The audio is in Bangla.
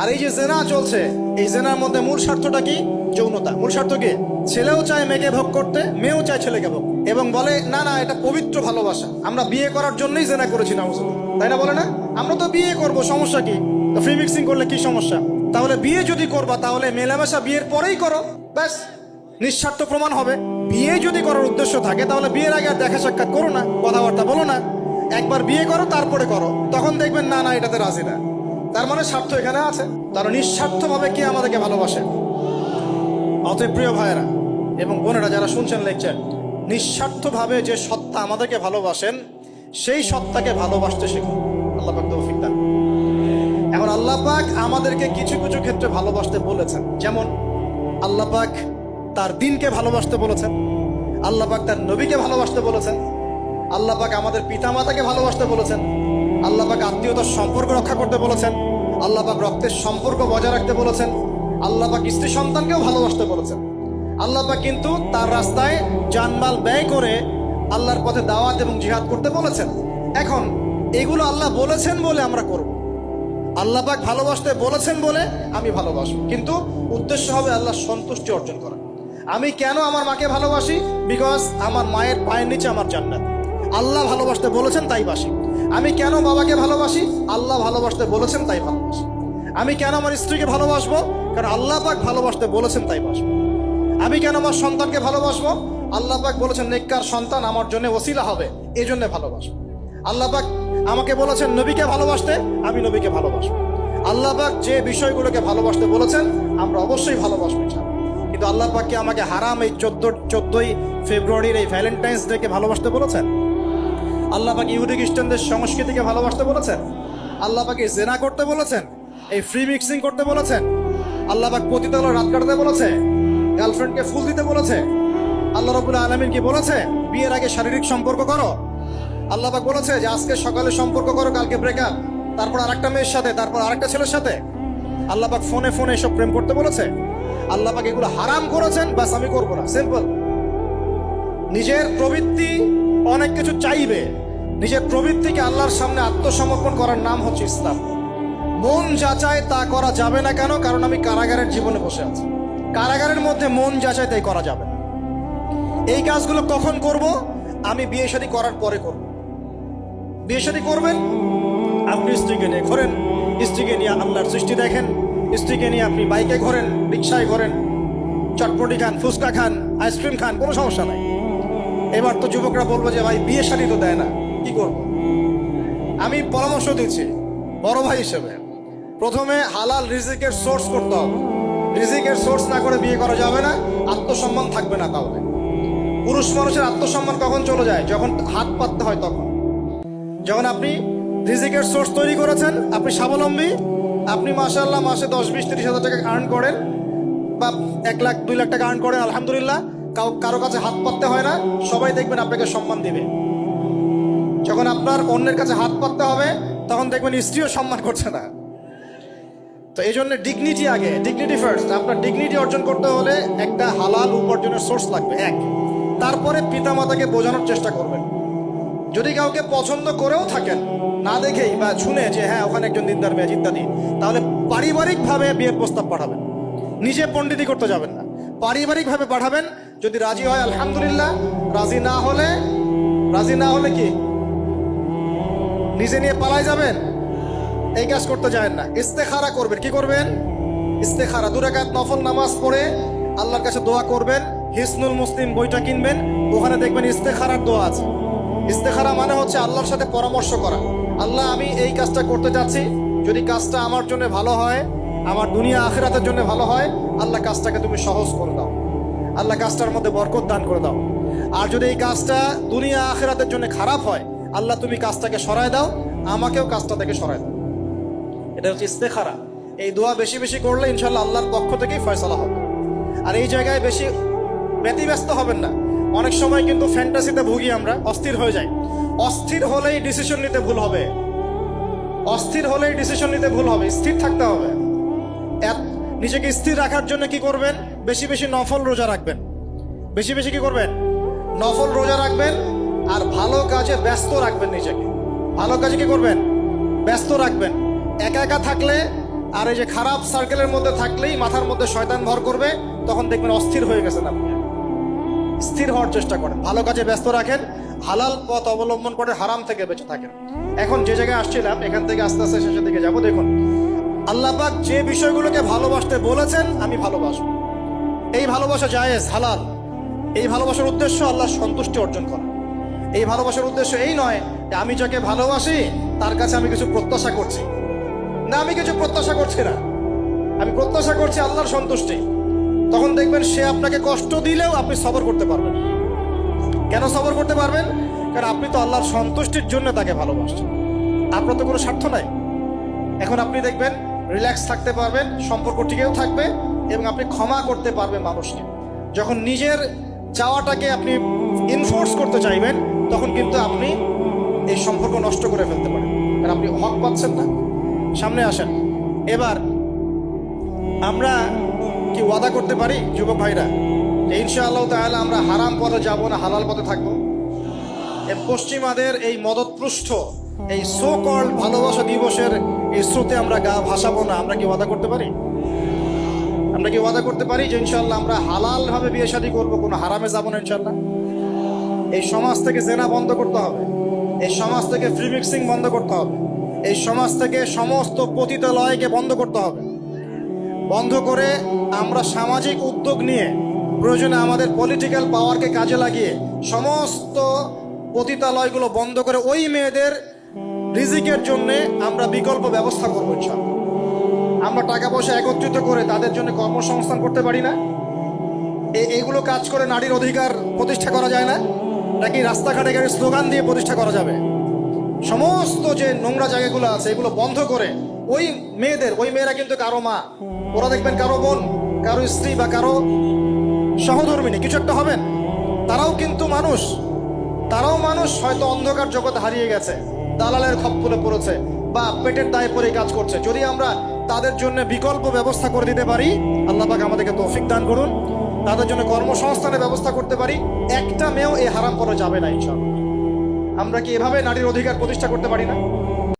আর এই যে জেনা চলছে, এই জেনার মধ্যে মূল স্বার্থটা কি? যৌনতা। মূল স্বার্থ কি? ছেলেও চায় মেয়েকে ভোগ করতে, মেয়েও চায় ছেলেকে ভোগ এবং বলে, না না, এটা পবিত্র ভালোবাসা। আমরা বিয়ে করার জন্যই জেনা করেছি না তাই না বলে না? আমরা তো বিয়ে করব, সমস্যা কি? ফ্রি মিক্সিং করলে কি সমস্যা? তাহলে বিয়ে যদি করবা, তাহলে মেলামেশা বিয়ের পরেই করো। ব্যাস, নিঃস্বার্থ প্রমাণ হবে। বিয়ে যদি করার উদ্দেশ্য থাকে, তাহলে বিয়ের আগে আর দেখা সাক্ষাৎ করো না, কথাবার্তা বলো না। একবার বিয়ে করো, তারপরে করো। তখন দেখবেন, না না, এটাতে রাজি না। তার মানে স্বার্থ এখানে আছে। তারা নিঃস্বার্থভাবে কে আমাদেরকে ভালোবাসে? অতএব প্রিয় ভাইয়েরা এবং বোনেরা যারা শুনছেন লেকচার, নিঃস্বার্থভাবে যে সত্তা আমাদেরকে ভালোবাসেন, সেই সত্তাকে ভালোবাসতে শিখুন আল্লাহ পাক দান। এখন আল্লাহ পাক আমাদেরকে কিছু কিছু ক্ষেত্রে ভালোবাসতে বলেছেন। যেমন আল্লাহ পাক তার দিনকে ভালোবাসতে বলেছেন, আল্লাহ পাক তার নবীকে ভালোবাসতে বলেছেন, আল্লাহ পাক আমাদের পিতামাতাকে ভালোবাসতে বলেছেন আল্লাহ পাক আত্মীয়তার সম্পর্ক রক্ষা করতে বলেছেন। আল্লাহ পাক রক্তের সম্পর্ক বজায় রাখতে বলেছেন। আল্লাহ পাক স্ত্রী সন্তানকেও ভালোবাসতে বলেছেন। আল্লাহ পাক কিন্তু তার রাস্তায় জানমাল ব্যয় করে আল্লাহর পথে দাওয়াত এবং জিহাদ করতে বলেছেন। এখন এগুলো আল্লাহ বলেছেন বলে আমরা করব। আল্লাহ পাক ভালোবাসতে বলেছেন বলে আমি ভালোবাসবো। কিন্তু উদ্দেশ্য হবে আল্লাহর সন্তুষ্টি অর্জন করা আমি কেন আমার মাকে ভালোবাসি? বিকজ আমার মায়ের পায়ের নিচে আমার জান্নাত। আল্লাহ ভালোবাসতে বলেছেন, তাই বাসি। আমি কেন বাবাকে ভালোবাসি? আল্লাহ ভালোবাসতে বলেছেন, তাই ভালোবাসি। আমি কেন আমার স্ত্রীকে ভালোবাসবো? কারণ আল্লাহ পাক ভালোবাসতে বলেছেন, তাই বাসবো আমি কেন আমার সন্তানকে ভালোবাসবো? আল্লাহ পাক বলেছেন, নেককার সন্তান আমার জন্য ওসিলা হবে এই জন্য ভালোবাসবো। আল্লাহ পাক আমাকে বলেছেন, নবীকে ভালোবাসতে, আমি নবীকে ভালোবাসবো। আল্লাহ পাক যে বিষয়গুলোকে ভালোবাসতে বলেছেন, আমরা অবশ্যই ভালোবাসবো। কিন্তু আল্লাহ পাক কি আমাকে হারাম এই চোদ্দ, চোদ্দই ফেব্রুয়ারির এই ভ্যালেন্টাইন্স ডেকে ভালোবাসতে বলেছেন? আল্লাহ পাক ইহুদি খ্রিস্টানদের সংস্কৃতিকে ভালোবাসতে বলেছেন। আল্লাহ পাকে জেনা করতে বলেছেন, এই ফ্রি মিক্সিং করতে বলেছেন। আল্লাহ পাক পতিতালয় রাত কাটাতে বলেছে গার্লফ্রেন্ডকে ফুল দিতে বলেছে। আল্লাহ রবুল্লা আলমিন কি বলেছে? বিয়ের আগে শারীরিক সম্পর্ক করো। আল্লাহ পাক বলেছে যে আজকে সকালে সম্পর্ক করো, কালকে ব্রেকআপ তারপর আরেকটা মেয়ের সাথে, তারপর আরেকটা ছেলের সাথে। আল্লাহ পাক ফোনে ফোনে এসব প্রেম করতে বলেছে। আল্লাহ পাক এগুলো হারাম করেছেন বাস আমি করব না। সিম্পল নিজের প্রবৃত্তি অনেক কিছু চাইবে। নিজের প্রবৃত্তিকে আল্লাহর সামনে আত্মসমর্পণ করার নাম হচ্ছে ইসলাম। মন যাচাই তা করা যাবে না কেন? কারণ আমি কারাগারের জীবনে বসে আছি। কারাগারের মধ্যে মন যাচাই তাই করা যাবে না। এই কাজগুলো কখন করব? আমি বিয়ে শাদী করার পরে করব। বিয়ে শাদী করবেন? আপনি স্ত্রীকে নিয়ে ঘোরেন, স্ত্রীকে নিয়ে আল্লাহর সৃষ্টি দেখেন, স্ত্রীকে নিয়ে আপনি বাইকে ঘোরেন, রিক্সায় ঘোরেন, চটপটি খান, ফুচকা খান, আইসক্রিম খান, কোনো সমস্যা নাই। এবার তো যুবকরা বলব যে, ভাই, বিয়ে শাড়ি তো দেয় না। কি করব? আমি পরামর্শ দিচ্ছি, বড় ভাই হিসেবে। প্রথমে হালাল রিজিকের সোর্স করতে হবে। রিজিকের সোর্স না করে বিয়ে করা যাবে না, আত্মসম্মান থাকবে না তাহলে পুরুষ মানুষের আত্মসম্মান কখন চলে যায়? যখন হাত পাততে হয় তখন। যখন আপনি রিজিকের সোর্স তৈরি করেছেন, আপনি স্বাবলম্বী, আপনি মাসাল্লাহ মাসে দশ, বিশ, তিরিশ হাজার টাকা আর্ন করেন বা এক লাখ, দুই লাখ টাকা আর্ন করেন, আলহামদুলিল্লাহ। কারও কাছে হাত পাততে হয় না, সবাই দেখবেন আপনাকে সম্মান দিবে। যখন আপনার অন্যের কাছে হাত পাততে হবে, তখন দেখবেন স্ত্রীও সম্মান করছে না। তো এই জন্য ডিগনিটি আগে ডিগনিটি ফার্স্ট আপনার ডিগনিটি অর্জন করতে হলে একটা হালাল উপার্জনের সোর্স লাগবে, এক। তারপরে পিতামাতাকে বোঝানোর চেষ্টা করবেন। যদি কাউকে পছন্দ করেও থাকেন, না দেখেই বা শুনে যে হ্যাঁ ওখানে একজন দিনদার মেয়ে, ইত্যাদি, তাহলে পারিবারিকভাবে বিয়ের প্রস্তাব পাঠাবেন। নিজে পণ্ডিতি করতে যাবেন না। পারিবারিকভাবে পাঠাবেন যদি রাজি হয়, আলহামদুলিল্লাহ। রাজি না হলে, রাজি না হলে কি? নিজে নিয়ে পালাই যাবেন? এই কাজ করতে যায় না। ইস্তেখারা করবেন। কি করবেন? ইস্তেখারা। দুরাকাত নফল নামাজ পড়ে আল্লাহর কাছে দোয়া করবেন। হিসনুল মুসলিম বইটা কিনবেন। ওখানে দেখবেন ইস্তেখারার দোয়া আছে। ইস্তেখারা মানে হচ্ছে আল্লাহর সাথে পরামর্শ করা। আল্লাহ, আমি এই কাজটা করতে চাচ্ছি। যদি কাজটা আমার জন্য ভালো হয়, আমার দুনিয়া আখেরাতের জন্য ভালো হয়, আল্লাহ কাজটাকে তুমি সহজ করে দাও। আল্লাহ কাজটার মধ্যে বরকত দান করে দাও। আর যদি এই কাজটা দুনিয়া আখেরাতের জন্য খারাপ হয়, আল্লাহ তুমি কাজটাকে সরায় দাও, আমাকেও কাজটা থেকে সরায় দাও। এটা হচ্ছে ইস্তেখারা। এই দোয়া বেশি বেশি করলে ইনশাল্লাহ আল্লাহর পক্ষ থেকেই ফয়সালা হবে। আর এই জায়গায় বেশি ব্যতিব্যস্ত হবেন না। অনেক সময় কিন্তু ফ্যান্টাসিতে ভুগি আমরা, অস্থির হয়ে যাই। অস্থির হলেই ডিসিশন নিতে ভুল হবে। অস্থির হলেই ডিসিশন নিতে ভুল হবে, স্থির থাকতে হবে। এত- নিজেকে স্থির রাখার জন্য কি করবেন? বেশি বেশি নফল রোজা রাখবেন। বেশি বেশি কি করবেন? নফল রোজা রাখবেন আর ভালো কাজে ব্যস্ত রাখবেন নিজেকে। ভালো কাজে কি করবেন? ব্যস্ত রাখবেন। একা একা থাকলে আর এই যে খারাপ সার্কেলের মধ্যে থাকলেই মাথার মধ্যে শয়তান ভর করবে, তখন দেখবেন অস্থির হয়ে গেছেন আপনি। স্থির হওয়ার চেষ্টা করেন। ভালো কাজে ব্যস্ত রাখেন, হালাল পথ অবলম্বন করে হারাম থেকে বেঁচে থাকেন। এখন যে জায়গায় আসছিলাম, এখান থেকে আস্তে আস্তে শেষের দিকে যাব। দেখুন আল্লাহ পাক যে বিষয়গুলোকে ভালোবাসতে বলেছেন, আমি ভালোবাসবো। এই ভালোবাসা জায়েজ, হালাল। এই ভালোবাসার উদ্দেশ্য আল্লাহ সন্তুষ্টি অর্জন করা। এই ভালোবাসার উদ্দেশ্য এই নয় যে আমি যাকে ভালোবাসি, তার কাছে আমি কিছু প্রত্যাশা করছি। না, আমি কিছু প্রত্যাশা করছি না। আমি প্রত্যাশা করছি আল্লাহর সন্তুষ্টি। তখন দেখবেন সে আপনাকে কষ্ট দিলেও আপনি সবর করতে পারবেন। কেন সবর করতে পারবেন? কারণ আপনি তো আল্লাহর সন্তুষ্টির জন্য তাকে ভালোবাসছেন। আপনার তো কোনো স্বার্থ নাই। এখন আপনি দেখবেন রিল্যাক্স থাকতে পারবেন সম্পর্ক টিকেও থাকবে এবং আপনি ক্ষমা করতে পারবেন মানুষকে। যখন নিজের চাওয়াটাকে আপনি ইনফোর্স করতে চাইবেন, তখন কিন্তু আপনি এই সম্পর্ক নষ্ট করে ফেলতে পারেন। কারণ আপনি হক পাচ্ছেন না। সামনে আসেন। এবার আমরা কি ওয়াদা করতে পারি, যুবক ভাইরা? ইনশাআল্লাহ তাহলে আমরা হারাম পথে যাব না, হালাল পথে থাকব। পশ্চিমাদের এই মদতপৃষ্ঠ এই সো কল্ড ভালোবাসা দিবসের এই স্রোতে আমরা গা ভাসাবো না, আমরা কি ওয়াদা করতে পারি? আমরা কি ওয়াদা করতে পারি যে ইনশাল্লাহ আমরা হালাল ভাবে বিয়ে শাদী করব কোনো হারামে যাব না ইনশাল্লাহ এই সমাজ থেকে জেনা বন্ধ করতে হবে। এই সমাজ থেকে ফ্রি মিক্সিং বন্ধ করতে হবে। এই সমাজ থেকে সমস্ত পতিতালয়কে বন্ধ করতে হবে। বন্ধ করে আমরা সামাজিক উদ্যোগ নিয়ে, প্রয়োজনে আমাদের পলিটিক্যাল পাওয়ারকে কাজে লাগিয়ে সমস্ত পতিতালয়গুলো বন্ধ করে ওই মেয়েদের রিজিকের জন্য আমরা বিকল্প ব্যবস্থা করব ইনশাল্লাহ আমরা টাকা পয়সা একত্রিত করে তাদের জন্য কর্মসংস্থান করতে পারি না। এগুলো কাজ করে নারীর অধিকার প্রতিষ্ঠা করা যায় না। নাকি রাস্তাঘাটে গাড়ি স্লোগান দিয়ে প্রতিষ্ঠা করা যাবে? সমস্ত যে নোংরা জায়গাগুলো আছে, এগুলো বন্ধ করে ওই মেয়েদের, ওই মেয়েরা কিন্তু কারও মা, ওরা দেখবেন কারও বোন, কারও স্ত্রী বা কারও সহধর্মিনী, কিছু একটা হবেন। তারাও কিন্তু মানুষ। তারাও মানুষ, হয়তো অন্ধকার জগতে হারিয়ে গেছে। দালালের খপ্পলে পড়েছে বা পেটের দায় পরে কাজ করছে। যদি আমরা তাদের জন্য বিকল্প ব্যবস্থা করে দিতে পারি, আল্লাহ পাক আমাদেরকে তৌফিক দান করুন। তাদের জন্য কর্মসংস্থানের ব্যবস্থা করতে পারি। একটা মেয়েও এই হারাম করা যাবে না, ইনশাআল্লাহ। আমরা কি এভাবে নারীর অধিকার প্রতিষ্ঠা করতে পারি না?